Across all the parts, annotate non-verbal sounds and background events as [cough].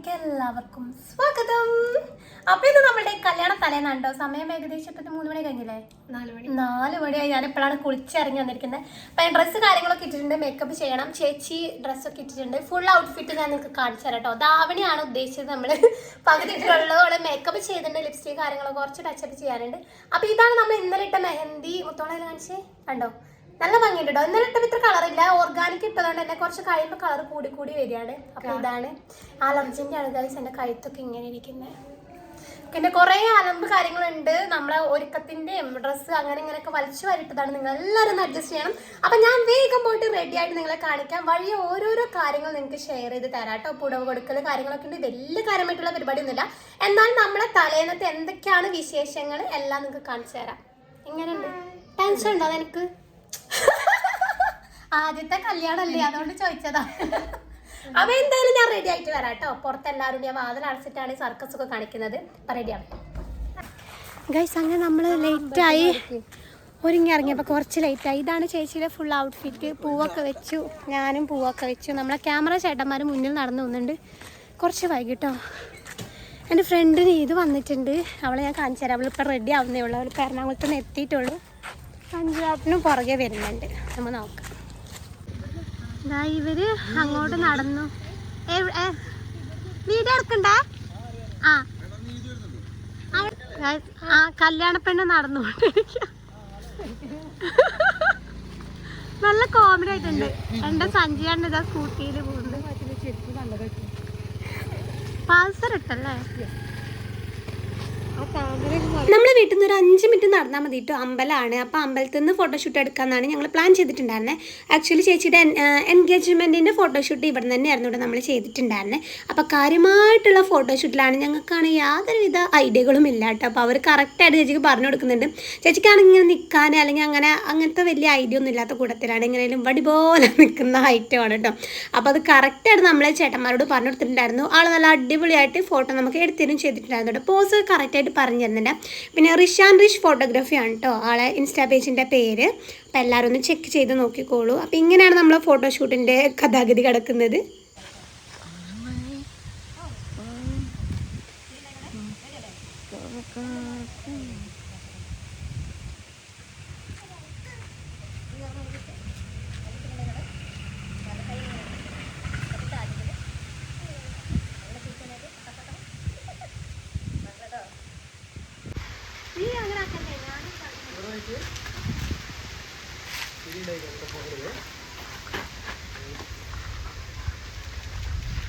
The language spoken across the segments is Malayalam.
വ്ളോഗിലേക്ക് എല്ലാവർക്കും സ്വാഗതം. അപ്പൊ ഇത് നമ്മുടെ കല്യാണ തലേന്നാണ്ടോ സമയം ഏകദേശം ഇപ്പൊ മൂന്ന് മണി കഴിഞ്ഞില്ലേ? നാല് മണി. നാല് മണിയായി ഞാൻ എപ്പോഴാണ് കുളിച്ചിറങ്ങി വന്നിരിക്കുന്നത് അപ്പൊ ഞാൻ ഡ്രസ്സ് കാര്യങ്ങളൊക്കെ ഇട്ടിട്ടുണ്ട്. മേക്കപ്പ് ചെയ്യണം. ചേച്ചി ഡ്രസ്സൊക്കെ ഇട്ടിട്ടുണ്ട്. ഫുൾ ഔട്ട്ഫിറ്റ് ഞാൻ നിങ്ങൾക്ക് കാണിച്ചു തരാം കേട്ടോ ധാവണിയാണ് ഉദ്ദേശിച്ചത് നമ്മൾ പകുതി മേക്കപ്പ് ചെയ്തിട്ടുണ്ട്. ലിപ്സ്റ്റിക് കാര്യങ്ങളൊക്കെ കുറച്ച് ടച്ചപ്പ് ചെയ്യാനുണ്ട്. അപ്പൊ ഇതാണ് നമ്മൾ ഇന്നലെ ഇട്ട മെഹന്തി. മുത്തോളം കാണിച്ചേ? കണ്ടോ? നല്ല ഭംഗിയുണ്ട് കേട്ടോ ഇന്നലെ ഇട്ടപ്പോൾ ഇത്ര കളറില്ല ഓർഗാനിക് ഇട്ടതുകൊണ്ട് തന്നെ കുറച്ച് കഴിയുമ്പോൾ കളർ കൂടി കൂടി വരികയാണ്. അപ്പൊ ഇതാണ് അലർജിന്റെ ആണ് ഗൈസ് എന്റെ കഴുത്തൊക്കെ ഇങ്ങനെ ഇരിക്കുന്നത് പിന്നെ കുറേ അലമ്പ് കാര്യങ്ങളുണ്ട്. നമ്മളെ ഒരുക്കത്തിന്റെയും ഡ്രസ്സ് അങ്ങനെ ഇങ്ങനെയൊക്കെ വലിച്ചു വരിട്ടതാണ് നിങ്ങൾ എല്ലാവരും ഒന്ന് അഡ്ജസ്റ്റ് ചെയ്യണം. അപ്പൊ ഞാൻ വേഗം പോയിട്ട് റെഡി ആയിട്ട് നിങ്ങളെ കാണിക്കാം. വഴി ഓരോരോ കാര്യങ്ങൾ നിങ്ങൾക്ക് ഷെയർ ചെയ്ത് തരാം കേട്ടോ പുടവ് കൊടുക്കൽ കാര്യങ്ങളൊക്കെ ഉണ്ട്. വലിയ കാര്യമായിട്ടുള്ള പരിപാടി പരിപാടിയൊന്നുമില്ല. എന്നാൽ നമ്മളെ തലേന്നത്തെ എന്തൊക്കെയാണ് വിശേഷങ്ങൾ എല്ലാം നിങ്ങൾക്ക് കാണിച്ചു തരാം. എങ്ങനെയുണ്ട് ടെൻഷൻ ഉണ്ടോ എനിക്ക് ആദ്യത്തെ കല്യാണല്ലേ? അതുകൊണ്ട് ചോദിച്ചതാ. അപ്പൊ എന്തായാലും ഞാൻ റെഡി ആയിട്ട് വരാം കേട്ടോ. പുറത്ത് എല്ലാവരും ഞാൻ വാതിൽ അടച്ചിട്ടാണ് സർക്കസ് ഒക്കെ കാണിക്കുന്നത്. അപ്പൊ റെഡിയാണ് ഗൈസ് അങ്ങനെ നമ്മൾ ലേറ്റായി ഒരുങ്ങി ഇറങ്ങിയപ്പോൾ കുറച്ച് ലേറ്റായി ഇതാണ് ചേച്ചിയുടെ ഫുൾ ഔട്ട്ഫിറ്റ് പൂവൊക്കെ വെച്ചു. ഞാനും പൂവൊക്കെ വെച്ചു. നമ്മളെ ക്യാമറ ചേട്ടന്മാർ മുന്നിൽ നടന്നു പോകുന്നുണ്ട് കുറച്ച് വൈകിട്ടോ. എന്റെ ഫ്രണ്ടിന് ഇത് വന്നിട്ടുണ്ട്. അവളെ ഞാൻ കാണിച്ചു തരാം. അവളിപ്പോൾ റെഡി ആവുന്നേ ഉള്ളൂ. അവൾ എറണാകുളത്ത് നിന്ന് എത്തിയിട്ടുള്ളൂ. പഞ്ചാബിനും പുറകെ വരുന്നുണ്ട്. നമ്മൾ നോക്കാം. ഇവർ അങ്ങോട്ട് നടന്നു. വീഡിയോ എടുക്കണ്ട? ആ. ആ കല്യാണ പെണ്ണ് നടന്നുകൊണ്ടിരിക്കുക നല്ല കോമഡി ആയിട്ടുണ്ട്. എന്റെ സഞ്ജയാണ് ഇതാ സ്കൂട്ടിയിൽ പോകുന്നത്. പാൽസർ ഇട്ടല്ലേ? നമ്മളെ വീട്ടിൽ നിന്ന് ഒരു അഞ്ച് മിനിറ്റ് നടന്നാൽ മതി കേട്ടോ അമ്പലമാണ്. അപ്പോൾ അമ്പലത്തിൽ നിന്ന് ഫോട്ടോഷൂട്ട് എടുക്കാമെന്നാണ് ഞങ്ങൾ പ്ലാൻ ചെയ്തിട്ടുണ്ടായിരുന്നത് ആക്ച്വലി ചേച്ചിയുടെ എൻഗേജ്മെന്റിന്റെ ഫോട്ടോഷൂട്ട് ഇവിടെ തന്നെയായിരുന്നു ഇവിടെ നമ്മൾ ചെയ്തിട്ടുണ്ടായിരുന്നത് അപ്പോൾ കാര്യമായിട്ടുള്ള ഫോട്ടോഷൂട്ടിലാണ് ഞങ്ങൾക്കാണ് യാതൊരുവിധ ഐഡിയകളും ഇല്ല കേട്ടോ അപ്പോൾ അവർ കറക്റ്റായിട്ട് ചേച്ചിക്ക് പറഞ്ഞു കൊടുക്കുന്നുണ്ട്. ചേച്ചിക്കാണെങ്കിൽ ഇങ്ങനെ നിൽക്കാൻ അല്ലെങ്കിൽ അങ്ങനെ അങ്ങനത്തെ വലിയ ഐഡിയ ഒന്നും ഇല്ലാത്ത കൂട്ടത്തിലാണ്. എങ്ങനെയും വടി പോലെ [laughs] നിൽക്കുന്ന ഐറ്റമാണ് കേട്ടോ അപ്പോൾ അത് കറക്റ്റായിട്ട് നമ്മളെ ചേട്ടന്മാരോട് പറഞ്ഞു കൊടുത്തിട്ടുണ്ടായിരുന്നു. ആൾ നല്ല അടിപൊളിയായിട്ട് ഫോട്ടോ നമുക്ക് എടുത്തരും ചെയ്തിട്ടുണ്ടായിരുന്നു കേട്ടോ പോസ് കറക്റ്റായിട്ട് പറഞ്ഞു തരുന്നുണ്ട് പിന്നെ റിഷാൻ റിഷ് ഫോട്ടോഗ്രാഫിയാണ് കേട്ടോ ആളെ ഇൻസ്റ്റാ പേജിന്റെ പേര്. അപ്പോൾ എല്ലാവരും ഒന്ന് ചെക്ക് ചെയ്ത് നോക്കിക്കോളൂ. അപ്പോൾ ഇങ്ങനെയാണ് നമ്മൾ ഫോട്ടോഷൂട്ടിന്റെ കഥാഗതി കിടക്കുന്നത്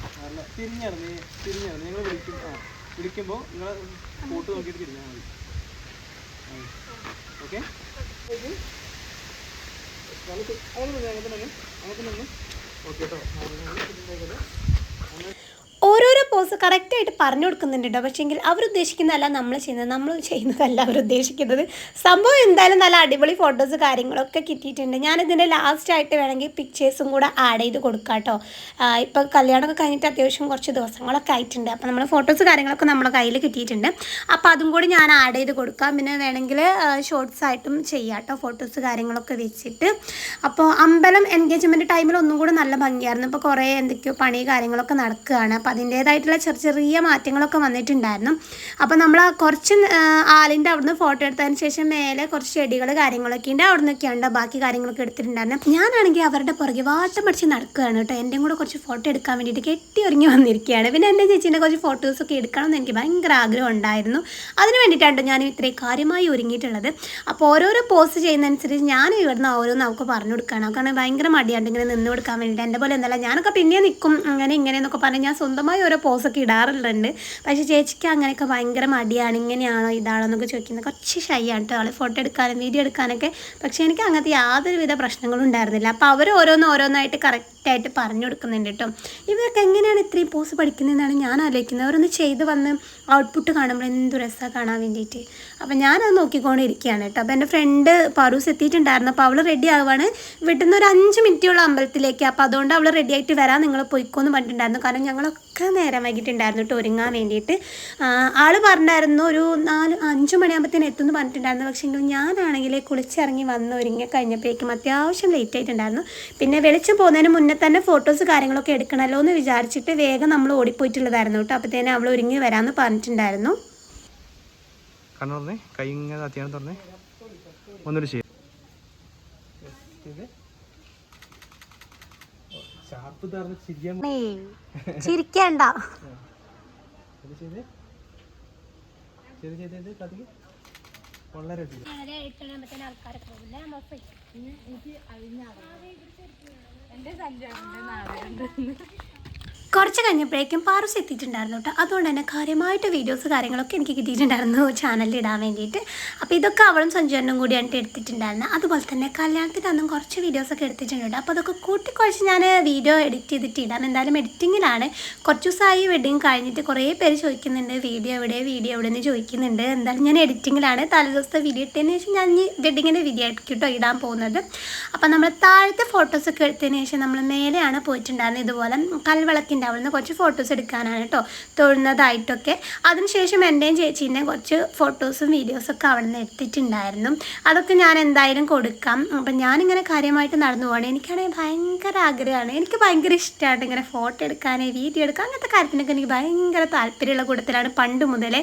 അല്ല, തിരിഞ്ഞാണ് നീ തിരിഞ്ഞാണ് നിങ്ങൾ വിളിക്കും ആ വിളിക്കുമ്പോൾ നിങ്ങൾ ഫോട്ടോ നോക്കിയിട്ട് തിരിഞ്ഞാൽ മതി. ഓക്കെ? അങ്ങനെ അങ്ങനെ തന്നെ ഓക്കെ. കേട്ടോ പോസ് കറക്റ്റായിട്ട് പറഞ്ഞു കൊടുക്കുന്നുണ്ട് കേട്ടോ പക്ഷേങ്കിൽ അവരുദ്ദേശിക്കുന്നതല്ല നമ്മൾ ചെയ്യുന്നത്. നമ്മൾ ചെയ്യുന്നതല്ല അവർ ഉദ്ദേശിക്കുന്നത് സംഭവം എന്തായാലും നല്ല അടിപൊളി ഫോട്ടോസ് കാര്യങ്ങളൊക്കെ കിട്ടിയിട്ടുണ്ട്. ഞാനിതിന്റെ ലാസ്റ്റായിട്ട് വേണമെങ്കിൽ പിക്ചേഴ്സും കൂടെ ആഡ് ചെയ്ത് കൊടുക്കാം കേട്ടോ ഇപ്പോൾ കല്യാണമൊക്കെ കഴിഞ്ഞിട്ട് അത്യാവശ്യം കുറച്ച് ദിവസങ്ങളൊക്കെ ആയിട്ടുണ്ട്. അപ്പോൾ നമ്മൾ ഫോട്ടോസ് കാര്യങ്ങളൊക്കെ നമ്മുടെ കയ്യിൽ കിട്ടിയിട്ടുണ്ട്. അപ്പോൾ അതും കൂടി ഞാൻ ആഡ് ചെയ്ത് കൊടുക്കാം. പിന്നെ വേണമെങ്കിൽ ഷോർട്സ് ആയിട്ടും ചെയ്യാം കേട്ടോ ഫോട്ടോസ് കാര്യങ്ങളൊക്കെ വെച്ചിട്ട്. അപ്പോൾ അമ്പലം എൻഗേജ്മെന്റ് ടൈമിൽ ഒന്നും കൂടെ നല്ല ഭംഗിയായിരുന്നു. ഇപ്പോൾ കുറേ എന്തൊക്കെയോ പണി കാര്യങ്ങളൊക്കെ നടക്കുകയാണ്. അപ്പോൾ അതിന്റേതായിട്ടുള്ള ചെറിയ ചെറിയ മാറ്റങ്ങളൊക്കെ വന്നിട്ടുണ്ടായിരുന്നു. അപ്പോൾ നമ്മൾ കുറച്ച് ആലിന്റെ അവിടുന്ന് ഫോട്ടോ എടുത്തതിന് ശേഷം മേലെ കുറച്ച് ചെടികൾ കാര്യങ്ങളൊക്കെ ഉണ്ട്. അവിടെ നിന്നൊക്കെയാണ് ബാക്കി കാര്യങ്ങളൊക്കെ എടുത്തിട്ടുണ്ടായിരുന്നു. ഞാനാണെങ്കിൽ അവരുടെ പുറകെ വാട്ടം പഠിച്ച് നടക്കുകയാണ് കേട്ടോ എന്റെ കൂടെ കുറച്ച് ഫോട്ടോ എടുക്കാൻ വേണ്ടിയിട്ട് കെട്ടി ഒരുങ്ങി വന്നിരിക്കുകയാണ്. പിന്നെ എന്റെ ചേച്ചീന്റെ കുറച്ച് ഫോട്ടോസൊക്കെ എടുക്കണം എന്ന് എനിക്ക് ഭയങ്കര ആഗ്രഹം ഉണ്ടായിരുന്നു. അതിന് വേണ്ടിയിട്ടാണ് ഞാൻ ഇത്രയും കാര്യമായി ഒരുങ്ങിയിട്ടുള്ളത്. അപ്പോൾ ഓരോരോ പോസ്റ്റ് ചെയ്യുന്നതനുസരിച്ച് ഞാൻ ഇവിടുന്ന് ഓരോന്ന് അവൾക്ക് പറഞ്ഞു കൊടുക്കുകയാണ്. കാരണം ഭയങ്കര മടിയാണ്ട് ഇങ്ങനെ നിന്ന് കൊടുക്കാൻ വേണ്ടിയിട്ട്. എന്റെ പോലെ എന്തായാലും ഞാനൊക്കെ പിന്നെ നിൽക്കും. അങ്ങനെ ഇങ്ങനെ എന്നൊക്കെ പറഞ്ഞ് ഞാൻ സ്വന്തമായി ഓരോ പോസൊക്കെ ഇടാറുണ്ട് പക്ഷേ ചേച്ചിക്ക് അങ്ങനെയൊക്കെ ഭയങ്കര മടിയാണ്. ഇങ്ങനെയാണോ ഇതാണോ എന്നൊക്കെ ചോദിക്കുന്നത്. കുറച്ച് ഷൈ ആണ് കേട്ടോ ആൾ ഫോട്ടോ എടുക്കാനും വീഡിയോ എടുക്കാനൊക്കെ. പക്ഷേ എനിക്ക് അങ്ങനത്തെ യാതൊരുവിധ പ്രശ്നങ്ങളും ഉണ്ടായിരുന്നില്ല. അപ്പോൾ അവർ ഓരോന്ന് ഓരോന്നായിട്ട് കറക്റ്റായിട്ട് പറഞ്ഞു കൊടുക്കുന്നുണ്ട് കേട്ടോ ഇവർക്ക് എങ്ങനെയാണ് ഇത്രയും പോസ് പഠിക്കുന്നതെന്നാണ് ഞാൻ ആലോചിക്കുന്നത്. അവരൊന്ന് ചെയ്ത് വന്ന് ഔട്ട്പുട്ട് കാണുമ്പോൾ എന്ത് രസമാണ് കാണാൻ വേണ്ടിയിട്ട് അപ്പോൾ ഞാനത് നോക്കിക്കൊണ്ടിരിക്കുകയാണ് കേട്ടോ അപ്പോൾ എന്റെ ഫ്രണ്ട് പറൂസ് എത്തിയിട്ടുണ്ടായിരുന്നു. അപ്പോൾ അവൾ റെഡി ആവുകയാണ് വീട്ടിൽ നിന്ന് ഒരു അഞ്ച് മിനിറ്റുള്ള അമ്പലത്തിലേക്ക്. അപ്പോൾ അതുകൊണ്ട് അവൾ റെഡി ആയിട്ട് വരാൻ നിങ്ങൾ പോയിക്കോന്ന് പറഞ്ഞിട്ടുണ്ടായിരുന്നു. കാരണം ഞങ്ങളൊക്കെ നേരം വൈകിട്ടുണ്ടായിരുന്നു കേട്ടോ ഒരുങ്ങാൻ വേണ്ടിയിട്ട്. ആൾ പറഞ്ഞായിരുന്നു ഒരു നാല് അഞ്ച് മണിയാകുമ്പോഴത്തേന് എത്തുമെന്ന് പറഞ്ഞിട്ടുണ്ടായിരുന്നു. പക്ഷേ ഞാനാണെങ്കിൽ കുളിച്ചിറങ്ങി വന്ന് ഒരുങ്ങി കഴിഞ്ഞപ്പോഴേക്കും അത്യാവശ്യം ലേറ്റ് ആയിട്ടുണ്ടായിരുന്നു. പിന്നെ വെളിച്ചം പോകുന്നതിന് മുന്നേ തന്നെ ഫോട്ടോസ് കാര്യങ്ങളൊക്കെ എടുക്കണമല്ലോ എന്ന് വിചാരിച്ചിട്ട് വേഗം നമ്മൾ ഓടിപ്പോയിട്ടുള്ളതായിരുന്നു കേട്ടോ അപ്പോഴത്തേനും അവൾ ഒരുങ്ങി വരാമെന്ന് പറഞ്ഞിട്ടുണ്ടായിരുന്നു. കണ്ണു കൈ ഇങ്ങനെ താത്തിയാണ് തുറന്നേ. ഒന്നൊരു ചെയ്യാം ഷാർപ്പ് തറന്ന് ചിരിയാൻ ചിരിക്കണ്ട. ഇത് ചെയ്തേ? ചെയ്ത് ചെയ്ത് ചെയ്ത് കഥയ്ക്ക് വളരെ കുറച്ച് കഴിഞ്ഞപ്പോഴേക്കും പാറസ് എത്തിയിട്ടുണ്ടായിരുന്നു കേട്ടോ. അതുകൊണ്ട് തന്നെ കാര്യമായിട്ട് വീഡിയോസ് കാര്യങ്ങളൊക്കെ എനിക്ക് കിട്ടിയിട്ടുണ്ടായിരുന്നു ചാനലിൽ ഇടാൻ വേണ്ടിയിട്ട്. അപ്പോൾ ഇതൊക്കെ അവളും സഞ്ജുവനും കൂടിയാണ് എടുത്തിട്ടുണ്ടായിരുന്നത് അതുപോലെ തന്നെ കല്യാണത്തിന്റെ അന്നും കുറച്ച് വീഡിയോസൊക്കെ എടുത്തിട്ടുണ്ട് കേട്ടോ അപ്പോൾ അതൊക്കെ കൂട്ടിക്കുഴച്ച് ഞാൻ വീഡിയോ എഡിറ്റ് ചെയ്തിട്ട് ഇടാം എന്തായാലും എഡിറ്റിങ്ങിലാണ് കുറച്ച് ദിവസമായി വെഡിങ് കഴിഞ്ഞിട്ട് കുറേ പേര് ചോദിക്കുന്നുണ്ട് വീഡിയോ എവിടെ? വീഡിയോ എവിടെ എന്ന് ചോദിക്കുന്നുണ്ട്. എന്തായാലും ഞാൻ എഡിറ്റിങ്ങിലാണ് തലേദിവസത്തെ വീഡിയോ ഇട്ടതിന് ശേഷം ഞാൻ ഈ വെഡിങ്ങിന്റെ വീഡിയോ കേട്ടോ ഇടാൻ പോകുന്നത്. അപ്പോൾ നമ്മൾ താഴത്തെ ഫോട്ടോസൊക്കെ എടുത്തതിന് ശേഷം നമ്മൾ മേലെയാണ് പോയിട്ടുണ്ടായിരുന്നത്. ഇതുപോലെ കൽവിളക്കിന്റെ അവിടെ നിന്ന് കുറച്ച് ഫോട്ടോസ് എടുക്കാനാണ് കേട്ടോ തൊഴുന്നതായിട്ടൊക്കെ. അതിനുശേഷം എന്റെയും ചേച്ചീന്റെയും കുറച്ച് ഫോട്ടോസും വീഡിയോസൊക്കെ അവിടെ നിന്ന് എടുത്തിട്ടുണ്ടായിരുന്നു. അതൊക്കെ ഞാൻ എന്തായാലും കൊടുക്കാം. അപ്പം ഞാനിങ്ങനെ കാര്യമായിട്ട് നടന്നു പോകണം എനിക്കാണെങ്കിൽ ഭയങ്കര ആഗ്രഹമാണ്. എനിക്ക് ഭയങ്കര ഇഷ്ടമാണ് ഇങ്ങനെ ഫോട്ടോ എടുക്കാൻ വീഡിയോ എടുക്കാൻ. അങ്ങനത്തെ കാര്യത്തിനൊക്കെ എനിക്ക് ഭയങ്കര താല്പര്യമുള്ള കൂട്ടത്തിലാണ് പണ്ട് മുതലേ.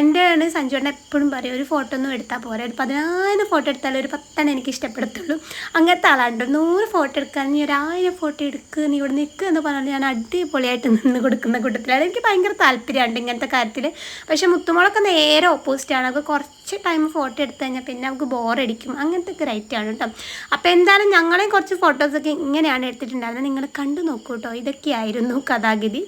എന്റെ ആണ് സഞ്ജുവേട്ടൻ എപ്പോഴും പറയും ഒരു ഫോട്ടോ ഒന്നും എടുത്താൽ പോരാ. ഒരു പതിനായിരം ഫോട്ടോ എടുത്താലും ഒരു പത്തെണ്ണം എനിക്ക് ഇഷ്ടപ്പെടത്തുള്ളൂ. അങ്ങനത്തെ ആളാണ്ട് നൂറ് ഫോട്ടോ എടുക്കാൻ നീ ഒരായിരം ഫോട്ടോ എടുക്കുക നീ ഇവിടെ നിൽക്കുക എന്ന് പറഞ്ഞാൽ ഞാൻ അടിപൊളിയായിട്ട് നിന്ന് കൊടുക്കുന്ന കൂട്ടത്തിലാണ് എനിക്ക് ഭയങ്കര താല്പര്യമുണ്ട് ഇങ്ങനത്തെ കാര്യത്തിൽ പക്ഷെ മുത്തുമോളൊക്കെ നേരെ ഓപ്പോസിറ്റാണ് അപ്പോൾ കുറച്ച് ടൈം ഫോട്ടോ എടുത്തു കഴിഞ്ഞാൽ പിന്നെ നമുക്ക് ബോറടിക്കും അങ്ങനത്തെ ഒക്കെ റൈറ്റാണ് കേട്ടോ അപ്പോൾ എന്തായാലും ഞങ്ങളെയും കുറച്ച് ഫോട്ടോസൊക്കെ ഇങ്ങനെയാണ് എടുത്തിട്ടുണ്ടായിരുന്നത്. നിങ്ങൾ കണ്ടു നോക്കൂ കേട്ടോ ഇതൊക്കെയായിരുന്നു കഥാഗതി.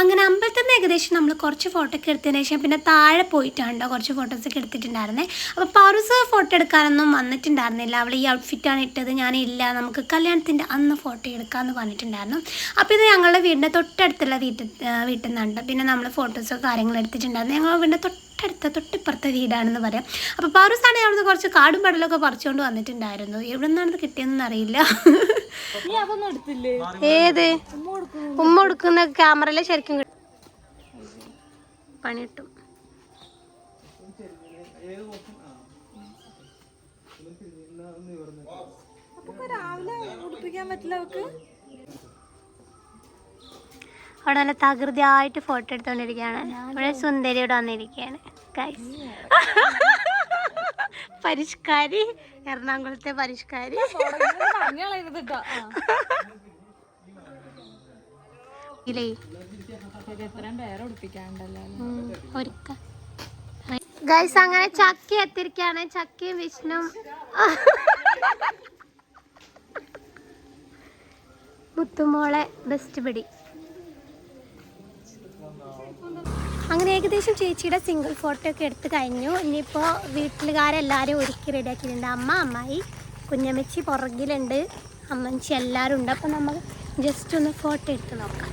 അങ്ങനെ അമ്പലത്തിൽ നിന്ന് ഏകദേശം നമ്മൾ കുറച്ച് ഫോട്ടോ ഒക്കെ എടുത്തതിന് ശേഷം പിന്നെ താഴെ പോയിട്ടാണ് കുറച്ച് ഫോട്ടോസൊക്കെ എടുത്തിട്ടുണ്ടായിരുന്നേ. അപ്പോൾ പാറൂസ് ഫോട്ടോ എടുക്കാനൊന്നും വന്നിട്ടുണ്ടായിരുന്നില്ല. അവൾ ഈ ഔട്ട്ഫിറ്റാണ് ഇട്ടത്. ഞാനില്ല നമുക്ക് കല്യാണത്തിന്റെ അന്ന് ഫോട്ടോ എടുക്കാമെന്ന് പറഞ്ഞിട്ടുണ്ടായിരുന്നു. അപ്പോൾ ഇത് ഞങ്ങളുടെ വീടിന്റെ തൊട്ടടുത്തുള്ള വീട്ടിൽ വീട്ടിൽ നിന്നുണ്ട് പിന്നെ നമ്മൾ ഫോട്ടോസോ കാര്യങ്ങളും എടുത്തിട്ടുണ്ടായിരുന്നു. ഞങ്ങളുടെ വീടിന്റെ തൊട്ടടുത്ത തൊട്ടിപ്പുറത്തെ വീടാണെന്ന് പറയാം. അപ്പോൾ പാറൂസാണെങ്കിൽ അവിടുന്ന് കുറച്ച് കാടും പടലൊക്കെ പറിച്ചുകൊണ്ട് വന്നിട്ടുണ്ടായിരുന്നു. എവിടെ നിന്നാണ് കിട്ടിയതെന്ന് അറിയില്ല ഏത്? ഉമ്മ കൊടുക്കുന്ന. ക്യാമറയിലെ ശരിക്കും പണിയിട്ടും. രാവിലെ പറ്റില്ല കിട്ടും അവിടെ നല്ല തകൃതിയായിട്ട് ഫോട്ടോ എടുത്തോണ്ടിരിക്കുകയാണ് ഇവിടെ സുന്ദരി ഇവിടെ വന്നിരിക്കുകയാണ് ഗൈസ് പരിഷ്കാരി. എറണാകുളത്തെ പരിഷ്കാരി. ഇല്ലേ? ഗൈസ് അങ്ങനെ ചക്കി എത്തിരിക്കാണ് ചക്കിയും വിഷ്ണു. മുത്തുമോളെ ബെസ്റ്റ് പിടി. അങ്ങനെ ഏകദേശം ചേച്ചിയുടെ സിംഗിൾ ഫോട്ടോ ഒക്കെ എടുത്ത് കഴിഞ്ഞു. ഇനിയിപ്പോൾ വീട്ടിലുകാരെല്ലാവരും ഒരുക്കി റെഡിയാക്കിയിട്ടുണ്ട് അമ്മ അമ്മായി കുഞ്ഞമ്മച്ചി പുറകിലുണ്ട്. അമ്മച്ചി എല്ലാവരും ഉണ്ട്. അപ്പം നമ്മൾ ജസ്റ്റ് ഒന്ന് ഫോട്ടോ എടുത്ത് നോക്കാം.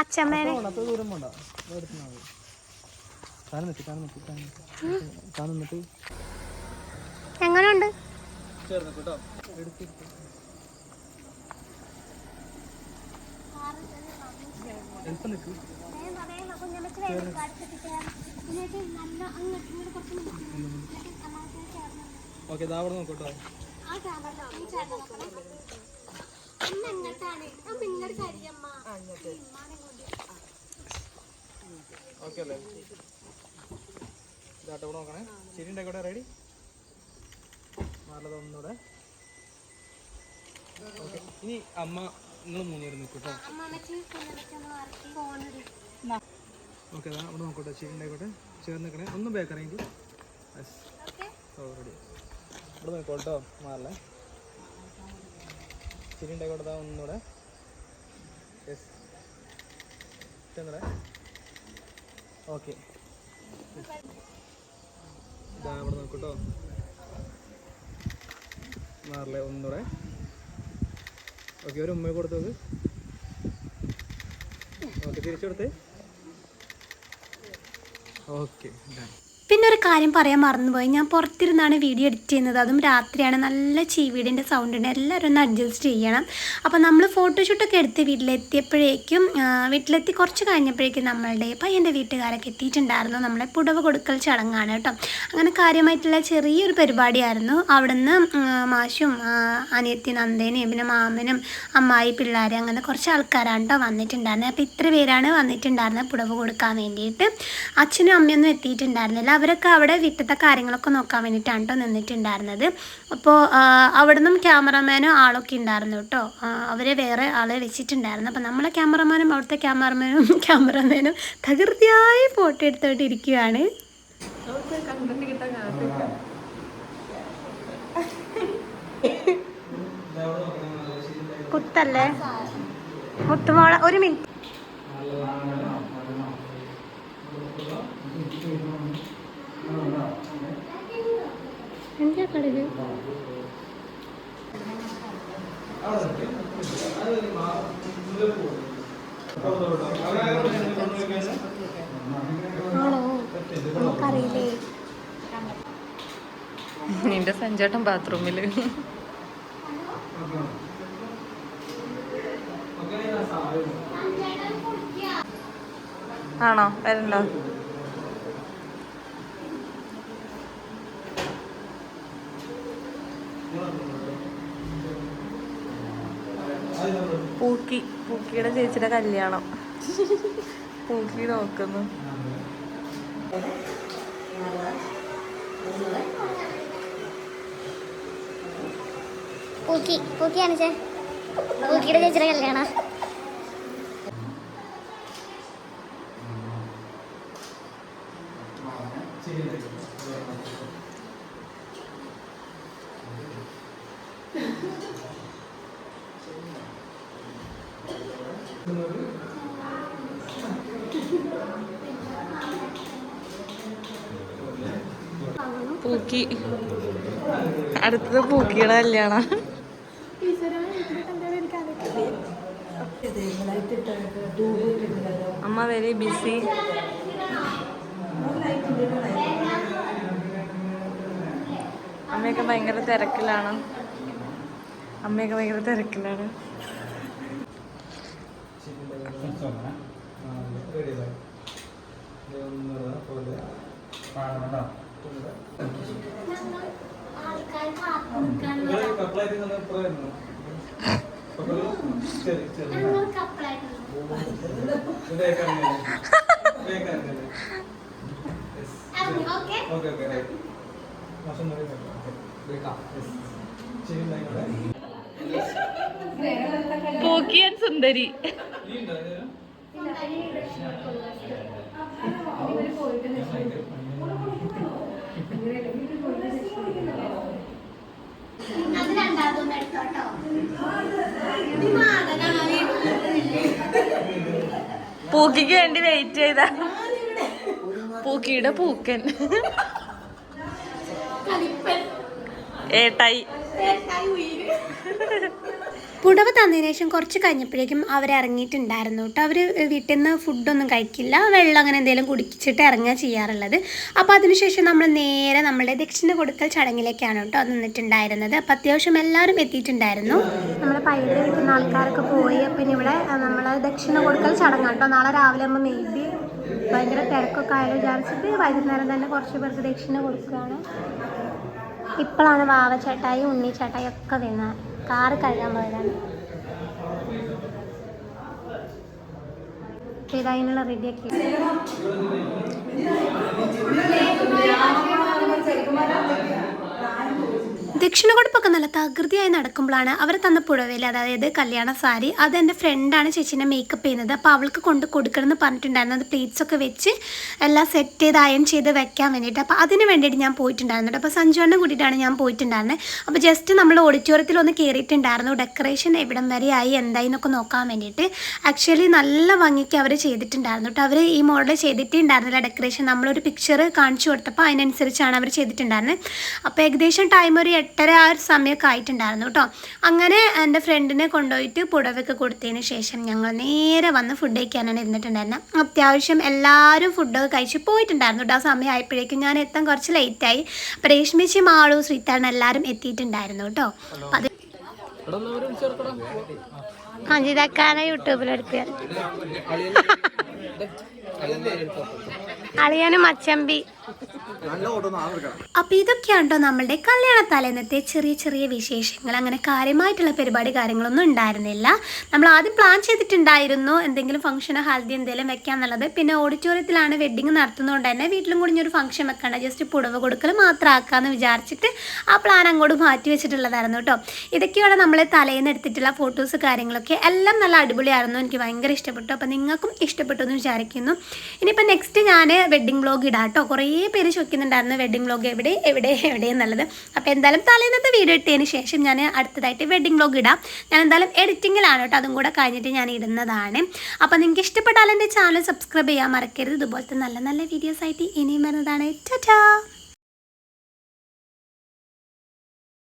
അച്ഛമ്മേനെ. എങ്ങനെയുണ്ട് ചേർന്ന് കേട്ടോ എടുത്തിട്ട്. എളുപ്പം നിൽക്കും. ഓക്കെ ഇതാ അവിടെ നോക്കട്ടോ ഓക്കെ അല്ലേ? ഇതാട്ടോ ഇവിടെ നോക്കണേ. ശരി ഉണ്ടായിക്കോട്ടെ റെഡി ഓക്കെ ഇനി അമ്മ നിങ്ങൾ മൂന്നുപേരും നിൽക്കട്ടോ ഓക്കെ അതാ അവിടെ നോക്കട്ടെ ശരി ഉണ്ടായിക്കോട്ടെ ചേർന്ന് നിൽക്കണേ ഒന്നും ബേക്കറെങ്കിൽ ഓ റെഡി ഇവിടെ നോക്കോട്ടോ മാറല്ലേ? അതാ ഒന്നുകൂടെ. യെസ് ചെന്നടേ ഓക്കെ. ഇതാ അവിടെ നോക്കട്ടോ. മാറല്ലേ ഒന്നുകൂടെ. ഓക്കെ ഒരു ഉമ്മ കൊടുത്തത് ഓക്കെ തിരിച്ചു കൊടുത്തേ ഓക്കെ പിന്നെ ഒരു കാര്യം പറയാൻ മറന്നുപോയി. ഞാൻ പുറത്തിരുന്നാണ് വീഡിയോ എഡിറ്റ് ചെയ്യുന്നത്. അതും രാത്രിയാണ്. നല്ല ചീവീടിന്റെ സൗണ്ട് ഉണ്ട്. എല്ലാവരും ഒന്ന് അഡ്ജസ്റ്റ് ചെയ്യണം. അപ്പോൾ നമ്മൾ ഫോട്ടോഷൂട്ടൊക്കെ എടുത്ത് വീട്ടിലെത്തിയപ്പോഴേക്കും വീട്ടിലെത്തി കുറച്ച് കഴിഞ്ഞപ്പോഴേക്കും നമ്മളുടെ പയ്യന്റെ വീട്ടുകാരൊക്കെ എത്തിയിട്ടുണ്ടായിരുന്നു. നമ്മളെ പുടവ കൊടുക്കൽ ചടങ്ങാണ് കേട്ടോ. അങ്ങനെ കാര്യമായിട്ടുള്ള ചെറിയൊരു പരിപാടിയായിരുന്നു. അവിടുന്ന് മാഷും അനിയത്തി നന്ദേനയും പിന്നെ മാമനും അമ്മായി പിള്ളേരെ അങ്ങനെ കുറച്ച് ആൾക്കാരാണ് കേട്ടോ വന്നിട്ടുണ്ടായിരുന്നത്. അപ്പോൾ ഇത്ര പേരാണ് വന്നിട്ടുണ്ടായിരുന്നത് പുടവ കൊടുക്കാൻ വേണ്ടിയിട്ട്. അച്ഛനും അമ്മയൊന്നും എത്തിയിട്ടുണ്ടായിരുന്നില്ല. അവരൊക്കെ അവിടെ വീട്ടിലത്തെ കാര്യങ്ങളൊക്കെ നോക്കാൻ വേണ്ടിയിട്ടാണ് കേട്ടോ നിന്നിട്ടുണ്ടായിരുന്നത്. അപ്പോൾ അവിടെ നിന്നും ക്യാമറമാനും ആളൊക്കെ ഉണ്ടായിരുന്നു കേട്ടോ അവരെ വേറെ ആളെ വെച്ചിട്ടുണ്ടായിരുന്നു. അപ്പോൾ നമ്മളെ ക്യാമറമാനും അവിടുത്തെ ക്യാമറമാനും [laughs] ക്യാമറമാനും തകൃതിയായി ഫോട്ടോ എടുത്തോണ്ടിരിക്കുകയാണ് കുത്തല്ലേ? മുത്തുമോള ഒരു മിനിറ്റ്. എന്താ നിന്റെ സഞ്ചേട്ടൻ ബാത്റൂമിൽ. ആണോ? വരണ്ടോ? പൂക്കി പൂക്കിയുടെ ചേച്ചിയുടെ കല്യാണം. പൂക്കി നോക്കുന്നു. പൂക്കി പൂക്കിയാണ് ചേച്ചിയുടെ കല്യാണം. പൂക്കി. അടുത്തത് പൂക്കിയുടെ കല്യാണം. അമ്മ വെരി ബിസി അമ്മയൊക്കെ ഭയങ്കര തിരക്കിലാണ്. അമ്മയൊക്കെ ഭയങ്കര തിരക്കിലാണ്. ഓക്കെ? ഓക്കെ റൈറ്റ് മാസം ശരി പൂക്കിയൻ സുന്ദരി. പൂക്കിക്ക് വേണ്ടി വെയിറ്റ് ചെയ്ത. പൂക്കിയുടെ പൂക്കൻ. ഏട്ടായി. പുടവ തന്നതിന് ശേഷം കുറച്ച് കഴിഞ്ഞപ്പോഴേക്കും അവർ ഇറങ്ങിയിട്ടുണ്ടായിരുന്നു കേട്ടോ. അവർ വീട്ടിൽ നിന്ന് ഫുഡൊന്നും കഴിക്കില്ല. വെള്ളം അങ്ങനെ എന്തെങ്കിലും കുടിച്ചിട്ട് ഇറങ്ങുക ചെയ്യാറുള്ളത്. അപ്പോൾ അതിനുശേഷം നമ്മൾ നേരെ നമ്മുടെ ദക്ഷിണ കൊടുക്കൽ ചടങ്ങിലേക്കാണ് കേട്ടോ നിന്നിട്ടുണ്ടായിരുന്നത്. അപ്പോൾ അത്യാവശ്യം എല്ലാവരും എത്തിയിട്ടുണ്ടായിരുന്നു. നമ്മുടെ പൈതൽ നിൽക്കുന്ന ആൾക്കാരൊക്കെ പോയി. അപ്പം ഇവിടെ നമ്മൾ ദക്ഷിണ കൊടുക്കൽ ചടങ്ങാണ് കേട്ടോ. നാളെ രാവിലെ നമ്മൾ മേ ബി ഭയങ്കര തിരക്കൊക്കെ ആയാലും വിചാരിച്ചിട്ട് വൈകുന്നേരം തന്നെ കുറച്ച് പേർക്ക് ദക്ഷിണ കൊടുക്കുകയാണ്. ഇപ്പോഴാണ് വാവ ചേട്ടായി ഉണ്ണി ഒക്കെ വരുന്നത്. കാറ് കഴുകാൻ പോയതാണ് ഇത് അതിനുള്ള റെഡിയാക്കി ദക്ഷിണ കൊടുപ്പൊക്കെ നല്ല തകൃതിയായി നടക്കുമ്പോഴാണ് അവർ തന്ന പുഴവേൽ അതായത് കല്യാണ സാരി. അത് എന്റെ ഫ്രണ്ടാണ് ചേച്ചീനെ മേക്കപ്പ് ചെയ്യുന്നത്. അപ്പോൾ അവൾക്ക് കൊണ്ട് കൊടുക്കണം എന്ന് പറഞ്ഞിട്ടുണ്ടായിരുന്നു. അത് പ്ലേറ്റ്സ് ഒക്കെ വെച്ച് എല്ലാം സെറ്റ് ചെയ്ത് അയൺ ചെയ്ത് വെക്കാൻ വേണ്ടിയിട്ട്. അപ്പോൾ അതിന് വേണ്ടിയിട്ട് ഞാൻ പോയിട്ടുണ്ടായിരുന്നു അപ്പോൾ സഞ്ജു സഞ്ജുവിനെ കൂട്ടിയിട്ടാണ് ഞാൻ പോയിട്ടുണ്ടായിരുന്നത് അപ്പോൾ ജസ്റ്റ് നമ്മൾ ഓഡിറ്റോറിയത്തിൽ ഒന്ന് കയറിയിട്ടുണ്ടായിരുന്നു ഡെക്കറേഷൻ എവിടം വരെ ആയി എന്തായി എന്നൊക്കെ നോക്കാൻ വേണ്ടിയിട്ട്. ആക്ച്വലി നല്ല ഭംഗിക്ക് അവർ ചെയ്തിട്ടുണ്ടായിരുന്നു കേട്ടോ. അവർ ഈ മോഡൽ ചെയ്തിട്ടേ ഉണ്ടായിരുന്നില്ല ഡെക്കറേഷൻ നമ്മളൊരു പിക്ചർ കാണിച്ചു കൊടുത്തപ്പോൾ അതിനനുസരിച്ചാണ് അവർ ചെയ്തിട്ടുണ്ടായിരുന്നത് അപ്പോൾ ഏകദേശം ടൈം ഒരു എട്ടര ആ ഒരു സമയമൊക്കെ ആയിട്ടുണ്ടായിരുന്നു കേട്ടോ അങ്ങനെ എന്റെ ഫ്രണ്ടിനെ കൊണ്ടുപോയിട്ട് പുടവൊക്കെ കൊടുത്തതിന് ശേഷം ഞങ്ങൾ നേരെ വന്ന് ഫുഡ് കഴിക്കാനാണ് ഇരുന്നിട്ടുണ്ടായിരുന്നത് അത്യാവശ്യം എല്ലാവരും ഫുഡൊക്കെ കഴിച്ച് പോയിട്ടുണ്ടായിരുന്നു കേട്ടോ ആ സമയം ആയപ്പോഴേക്കും ഞാൻ എത്താൻ കുറച്ച് ലേറ്റായി അപ്പം രേഷ്മിച്ചി മാളു ശ്രീത്താണ് എല്ലാവരും എത്തിയിട്ടുണ്ടായിരുന്നു കേട്ടോ അപ്പം അത് അഞ്ചിതക്കാനെ യൂട്യൂബിലെടുത്ത് അളിയനും അച്ചമ്പി. അപ്പോൾ ഇതൊക്കെയാണ് കേട്ടോ നമ്മളുടെ കല്യാണ തലേന്നത്തെ ചെറിയ ചെറിയ വിശേഷങ്ങൾ. അങ്ങനെ കാര്യമായിട്ടുള്ള പരിപാടി കാര്യങ്ങളൊന്നും ഉണ്ടായിരുന്നില്ല. നമ്മൾ ആദ്യം പ്ലാൻ ചെയ്തിട്ടുണ്ടായിരുന്നു എന്തെങ്കിലും ഫംഗ്ഷനോ ഹൽദി എന്തെങ്കിലും വെക്കാന്നുള്ളത് പിന്നെ ഓഡിറ്റോറിയത്തിലാണ് വെഡിങ് നടത്തുന്നതുകൊണ്ട് തന്നെ വീട്ടിലും കൂടി ഒരു ഫംഗ്ഷൻ വെക്കണ്ട. ജസ്റ്റ് പുടവ കൊടുക്കൽ മാത്രം ആക്കാമെന്ന് വിചാരിച്ചിട്ട് ആ പ്ലാൻ അങ്ങോട്ട് മാറ്റി വെച്ചിട്ടുള്ളതായിരുന്നു കേട്ടോ. ഇതൊക്കെയാണ് നമ്മൾ തലേന്ന് എടുത്തിട്ടുള്ള ഫോട്ടോസ് കാര്യങ്ങളൊക്കെ. എല്ലാം നല്ല അടിപൊളിയായിരുന്നു. എനിക്ക് ഭയങ്കര ഇഷ്ടപ്പെട്ടു. അപ്പോൾ നിങ്ങൾക്കും ഇഷ്ടപ്പെട്ടു എന്ന് വിചാരിക്കുന്നു. ഇനിയിപ്പോൾ നെക്സ്റ്റ് ഞാൻ വെഡ്ഡിംഗ് ബ്ലോഗ് ഇടാം കേട്ടോ. കുറേ പേര് ചോദിക്കുന്നുണ്ടായിരുന്നു വെഡിങ് വ്ലോഗ് എവിടെ? എവിടെ? എവിടെ എന്നുള്ളത്. അപ്പോൾ എന്തായാലും തലേന്നത്തെ വീഡിയോ ഇട്ടതിന് ശേഷം ഞാൻ അടുത്തതായിട്ട് വെഡിങ് വ്ലോഗ് ഇടാം. ഞാൻ എന്തായാലും എഡിറ്റിങ്ങിലാണ് കേട്ടോ. അതും കൂടെ കഴിഞ്ഞിട്ട് ഞാൻ ഇടുന്നതാണ്. അപ്പോൾ നിങ്ങൾക്ക് ഇഷ്ടപ്പെട്ടാൽ എന്റെ ചാനൽ സബ്സ്ക്രൈബ് ചെയ്യാൻ മറക്കരുത്. ഇതുപോലത്തെ നല്ല നല്ല വീഡിയോസ് ആയിട്ട് ഇനിയും വരുന്നതാണ്. ടാറ്റാ